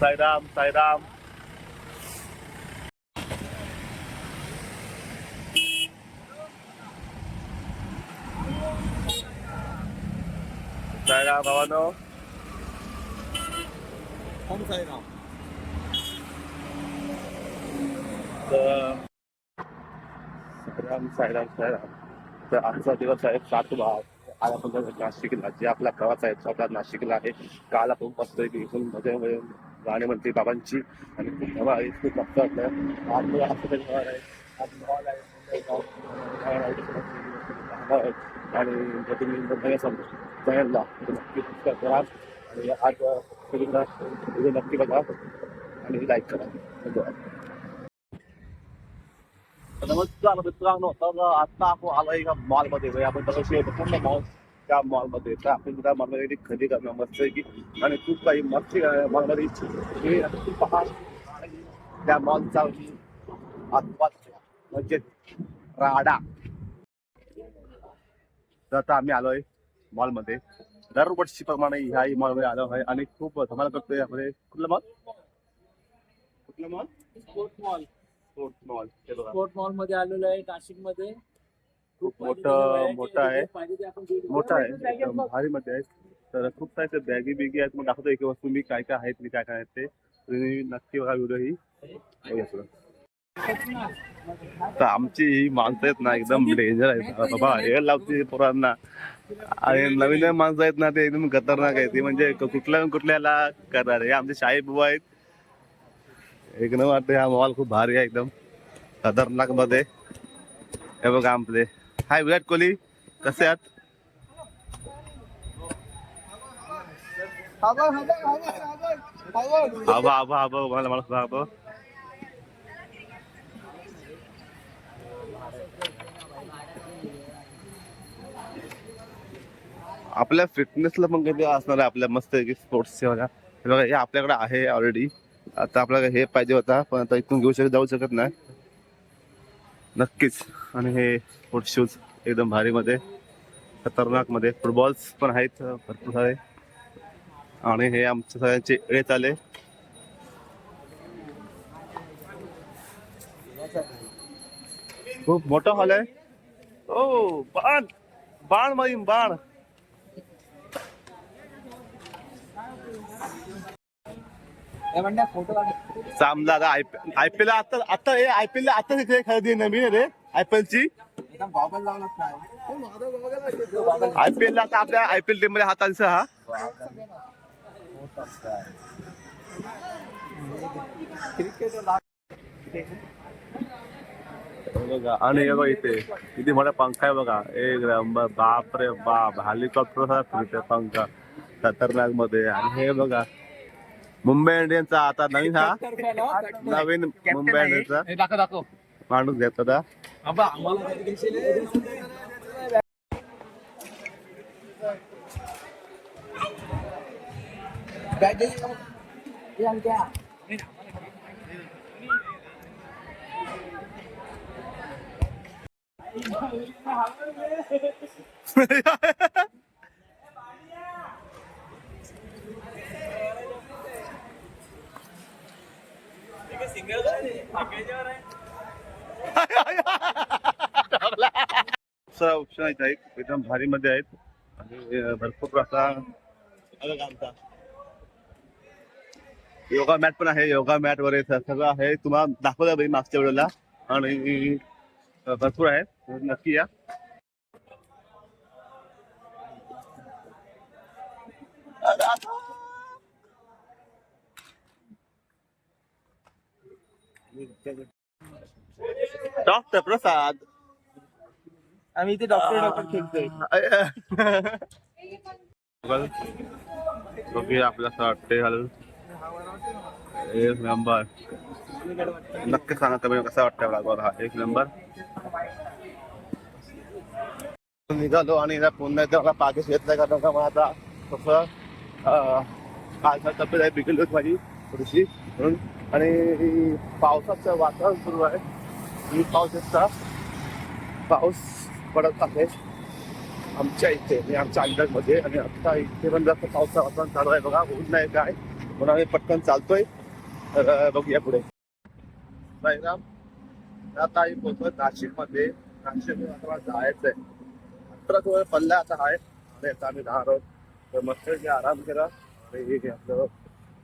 साईराम साईराम. साईराम भावानो. ओम साईराम? साईराम साईराम साईराम. तर आजचा दिवस आहे सात भाव आज आपण नाशिकला जे आपला प्रवास आहे आपला नाशिकला आहे. काल आपण मस्त की इथून मध्ये मध्ये बाबांची. आणि खूप हवा आहे. खूप मस्त वाटलं आज हॉस्पिटल असं आहे. आज मॉल आहे. आणि जर तुम्ही मुंबई असाल जयंतला नक्की सबस्क्राईब करा. आणि आज सगळीकडे व्हिडिओ नक्की बघा. आणि लाईक करा. धन्यवाद. नमस्कार मित्रांनो. तर आता आपण आलो एका मॉलमध्ये म्हणजे आपण तसं पूर्ण मॉल त्या मॉलमध्ये तर आपण त्या मॉलमध्ये खरेदी करणं मस्त की आणि खूप काही मस्त मॉलमध्ये हे पहा. त्या मॉलचा म्हणजे राडा. तर आता आम्ही आलोय मॉलमध्ये दरवर्षी प्रमाणे ह्याही मॉलमध्ये आलो आहे आणि खूप धमाल करतोय यामध्ये. कुठलं मॉल कुठलं mall sport mall sports mall sport मॉलमध्ये आलेलो आहे नाशिकमध्ये खूप मोठं मोठं आहे. मोठा आहे. एकदम भारी मध्ये आहे. तर खूप सारे बॅगी बिगी आहेत. मग दाखवतो एक वस्तू मी काय काय आहेत मी काय काय आहेत ते. तुम्ही नक्की बघा व्हिडिओ ही. पुढं. तर आमची ही माणसं आहेत ना एकदम डेंजर आहेत. बाबा हे लावते पोरांना. आणि नवीन नवीन माणसं आहेत ना ते एकदम खतरनाक आहेत. ते म्हणजे कुठल्या कुठल्याला करणार हे आमचे शाही बुवा आहेत. एक नंबर वाटतं हा मॉल खूप भारी आहे एकदम. खतरनाकमध्ये. हे बघा आपले हाय विराट कोहली. कसे आहात? आबा आबा आबा मला मला सुद्धा आबा. आपल्या फिटनेसला पण कधी असणार आहे आपल्या मस्त स्पोर्ट्स बघा. हे हे आपल्याकडे आहे ऑलरेडी आता आपल्याला हे पाहिजे होता पण आता इथून घेऊ शकत जाऊ शकत नाही. नक्कीच. आणि हे स्पोर्ट्स शूज एकदम भारी मध्ये. खतरनाकमध्ये. फुटबॉल्स पण आहेत भरपूर सारे. आणि हे आमच्या सगळ्यांचे एळेत आले खूप मोठा हॉल आहे. ओ बाण! बाण माहीम बाण! फोटो चांगला आता आय पी एल आता आता हे आय पी एल आता खरेदी नवीन आहे रे. आय पी एल ची. गॉगल लावलाच नाही आय पी एल आता आपल्या आय पी एल टीममध्ये हा. हे बघा आणि हे बघा इथे. किती मोठा पंखा आहे बघा. एक नंबर. बाप रे बाप. हेलिकॉप्टर फिरते पंखा. खतरनाकमध्ये. आणि हे बघा. मुंबई इंडियन्सचा आता नवीन हा. नवीन मुंबई इंडियन्सचा. दाखव दाखव. माणूस घेत होता आबा आम्हाला कधी घेशील? बॅग घे. हे आणत्या. सर ऑप्शन आहेत आहेत. एकदम भारी मध्ये आहेत. आणि भरपूर असा योगा मॅट पण आहे. योगा मॅट वगैरे सगळं आहे. तुम्हाला दाखवलं बाई मागच्या वेळेला. आणि भरपूर आहे नक्की या. डॉक्टर प्रसाद. आम्ही इथे डॉक्टर डॉक्टर खेळतोय. बघूया वाटते एक नंबर नक्की सांगा तुम्ही कसा वाटतं बघा एक नंबर निघालो आणि पुन्हा एकदा मला पाकिस येत नाही का? मला आता कसं तब्येत आहे बिघडली होती माझी थोडीशी. म्हणून आणि पावसाचं वातावरण सुरू आहे. आणि पाऊस येता पाऊस पडत आहे. आमच्या इथे म्हणजे आमच्या अंदाजमध्ये आणि आता इथे पण जास्त पाऊस वातावरण चालू आहे. बघा ऊन नाही काय. म्हणून आम्ही पटकन चालतोय. तर बघूया पुढे. साईराम आता आम्ही पोहोचलो नाशिकमध्ये. नाशिक आता मला जायचंय अठरा जवळ पल्ला आता आहे. आणि आता आम्ही राहणार आहोत. तर मस्त की आराम केला आणि हे घे आपलं.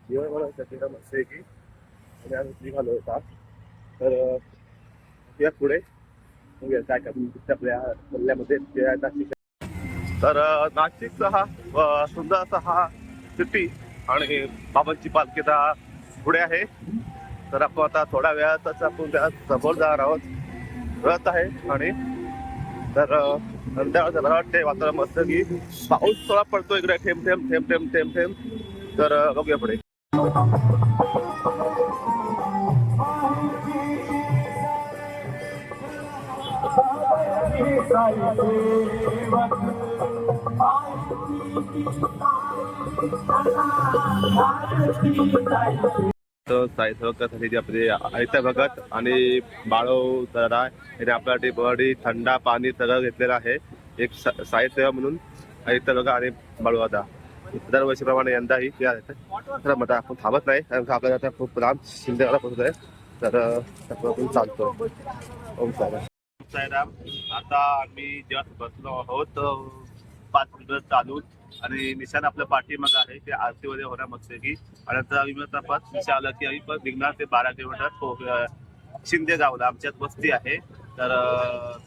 जेवण बनवायचं तिथं मस्त की आणि आम्ही निघालो होता. तर या पुढे. काय काय आपल्या पल्ल्यामध्ये नाशिक तर नाशिकचा हा सुंदर असा हा सिटी आणि बाबांची पालखी पुढे आहे. तर आपण आता थोड्या वेळातच आपण त्या समोर जाणार आहोत. रथ आहे आणि तर अं, संध्याकाळचं मला वाटते वातावरण मस्त की पाऊस थोडा पडतो इकडे थेंब थेंब थेंब थेंब थेंब थेंब तर बघूया पुढे. तर साई सहकासाठी जे आपले आयत्या भगत आणि बाळव तरा याने आपल्यासाठी बडी थंडा पाणी सगळं घेतलेलं आहे. एक सा- साई सेवा म्हणून आयत्या भगत आणि बाळवादा दरवर्षीप्रमाणे यंदाही तर मग आपण थांबत नाही कारण आपल्याला आता खूप लांब पोहोचत आहे तर आपण चालतो ओम साईराम साईराम आता आम्ही जेव्हा बसलो आहोत पाच मिनिटं चालून आणि निशाण आपल्या पाठीमागं आहे ते आरतीमध्ये होणार मस्त की आणि आता आम्ही तपास विषय आला की आम्ही पण निघणार ते बारा किलोमीटर शिंदे गावला. आमच्यात वस्ती आहे. तर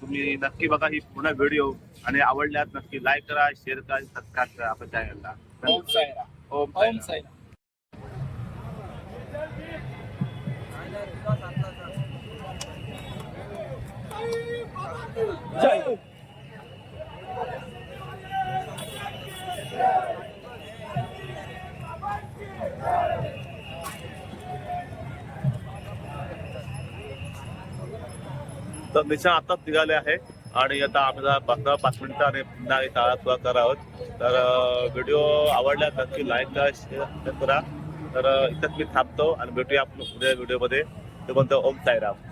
तुम्ही नक्की बघा ही पूर्ण व्हिडिओ. आणि आवडल्यास नक्की लाईक करा शेअर करा सबस्क्राईब करा आपल्या चॅनलला. ओम साईराम. ओम ओम साईराम. साईराम जय. तर निशा आताच निघाले आहे आणि आता आम्हाला पंधरा पाच मिनिटं आणि पुन्हा एक शाळा करावं. आहोत तर व्हिडिओ आवडला नक्की लाईक करा शेअर करा. तर इथंच मी थांबतो आणि भेटूया आपण पुढे व्हिडिओमध्ये. ते म्हणतो ओम साईराम.